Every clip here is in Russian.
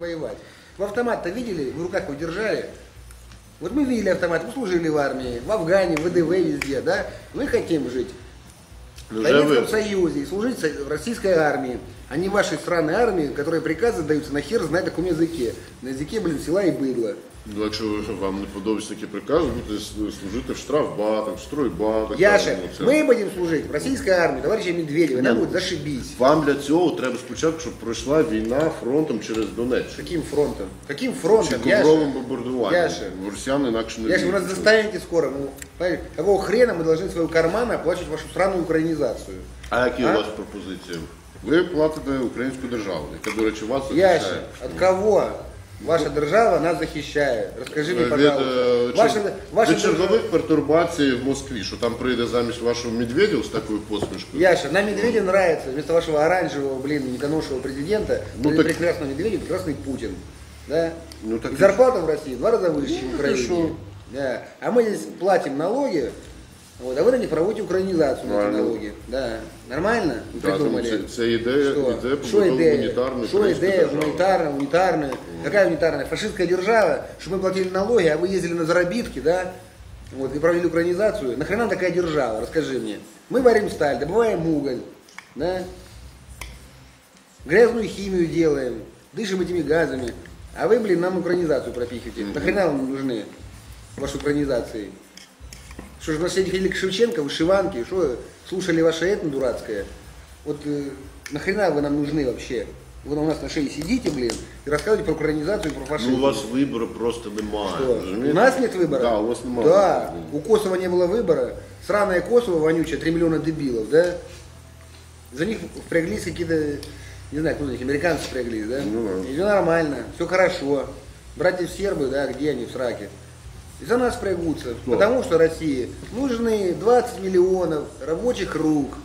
воевать. В автомат-то видели, в руках его держали? Вот мы видели автомат, мы служили в армии, в Афгане, в ВДВ, везде, да? Мы хотим жить в Советском Союзе служить в российской армии, а не вашей странной армии, которой приказы даются на хер знает каком языке. На языке, блин, села и быдло. ну, якщо ви- вам не подобаються такі прикази, будете с- служити в штрафбатах, в стройбатах. Яша, там, ну, це- мы будем служить в российской армии, товарища Медведева, нам Не, будет зашибись. Вам для цього треба спочатку, щоб пройшла війна фронтом через Донеччину. Каким фронтом? Каким Чи фронтом, Яша? ковровим бомбардуванням. Яша. Росіяни инакше не Яша, вы нас вміють. заставите скоро. Ну, понимаете, какого хрена мы должны из своего кармана оплачивать вашу странную украинизацию? А які А? у вас пропозиції? Ви платите українську державу, яка, до речі, вас Яша, захищає. от кого ваша держава нас захищает? Расскажи мне, Від, пожалуйста. е, Ваша, чер- ваша від держава... чергових пертурбацій в Москві, що там прийде замість вашого Медведєва з такою посмішкою. Яша, нам Медведев нравится. Вместо вашего оранжевого, блин, недоношего президента, Ну ну, так- прекрасного Медведева, прекрасный Путин. Да? Ну так И и зарплата в России в два раза выше, чем в Ну, Украине. хорошо. Да. А мы здесь платим налоги, вот, а вы на них проводите украинизацию на эти Правильно. налоги. Да. Нормально? Вы Да, тому придумали? це, це ідея, Что? ідея Что побудови идея? гуманітарної Что української идея? держави. Гуманитарная, гуманитарная. Какая гуманитарная? Фашистская держава, чтобы мы платили налоги, а вы ездили на заработки, да? Вот, и провели украинизацию. Нахрена такая держава? Расскажи мне. Мы варим сталь, добываем уголь, да? Грязную химию делаем, дышим этими газами. А вы, блин, нам украинизацию пропихиваете. Нахрена вам нужны ваши украинизации? Что же, у нас все ходили к Шевченко, вышиванки, что слушали ваше этно дурацкое? Вот э, нахрена вы нам нужны вообще? Вы у нас на шее сидите, блин, и рассказываете про украинизацию и про фашизм. Ну, у вас вибору просто немає. Что? розумієте? У нас нет выбора? Да, у вас немає. Да, у Косово не было выбора. Сраное Косово, вонючее, 3 миллиона дебилов, да? За них впряглись какие-то, не знаю, кто за них, американцы впряглись, да? Ну да. И все нормально, все хорошо. Братья сербы, да, где они в сраке? И за нас впрягутся, Кто? потому что России нужны 20 миллионов рабочих рук.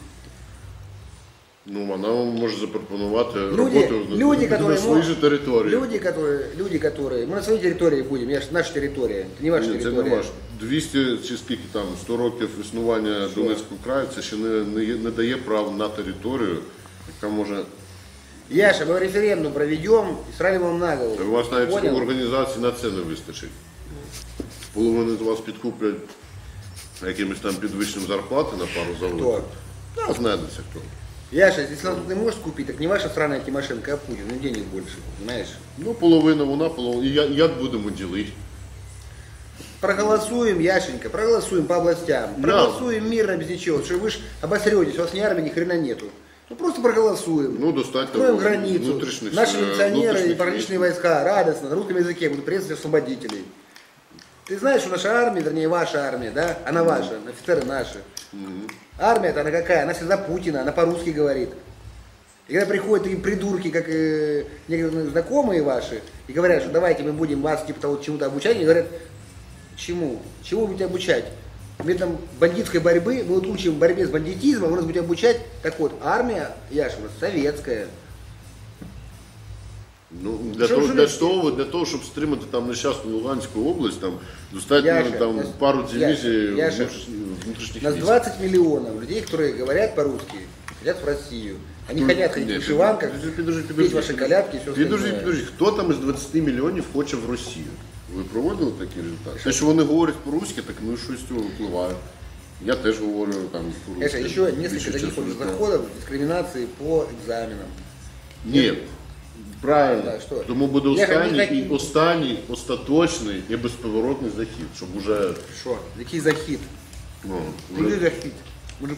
Ну, вона вам може запропонувати Люди, роботу на- люди, на которые своїй мог- же території. Люди, которые, люди, которые, мы на своей территории будем, я ж наша территория, это не ваша Ні, це не территория. ваш. 200 чи скільки там 100 років існування Донецького краю, це ще не, не, є- не дає прав на територію, яка може. Яша, мы референдум проведем и срали вам на голову. У вас навіть Понял? організації на це не вистачить. Половину з вас підкуплять якимось там підвищенням зарплати на пару заводів. Хто? Да, знайдеться хто. Яша, если нас тут не можешь купить, так не ваша страна Тимошенко, а Путин, ну денег больше, понимаешь? Ну, половина вона, половина. І я- як будемо ділити? Проголосуем, Яшенька, проголосуем по областям, Да. проголосуем мирно, без ничего, что вы ж обосретесь, у вас ни армии, ни хрена нету. Ну просто проголосуем. Ну, достатньо Откроем границу. внутрішніх, Наши е, милиционеры и внутрішніх пограничные військ. войска радостно на русском языке будут приветствовать освободителей. Ты знаешь, что наша армия, вернее ваша армия, да? Она ваша, офицеры наши. Армия-то она какая? Она всегда Путина, она по-русски говорит. И когда приходят такие придурки, как э, некоторые знакомые ваши, и говорят, что давайте мы будем вас типа того чему-то обучать, они говорят, чему? Чему будете обучать? Методом бандитской борьбы, мы вот учим борьбе с бандитизмом, вы нас будете обучать. Так вот, армия, Яша, у нас советская. Ну, для, Що того, ж для, ви- того, для того, щоб стримати там нещасну Луганську область, там достатньо Яша, там, нас- пару Яша, дивізій Яша, внутрішніх, внутрішніх У нас військ. 20 миллионов людей, которые говорят по-русски, хотят в Россию. Они Ну, хотят ходить ні, в вышиванках, підожди, підожди, петь підожди. ваши колядки и все Підожди, підожди, хто там із 20 мільйонів хоче в Росію? Ви проводили такі результати? Те, що вони говорять по-руськи, так ну і що з цього впливає. Я теж говорю там по-русски. Конечно, еще несколько більше таких часу вот життя. заходов дискриминации по экзаменам. Ні, правильно. Да, що? Тому буде Я ж не останній хотів. і останній, остаточний і безповоротний захід, щоб уже Что? Какие захит? ну, Какой вже захит? Мы же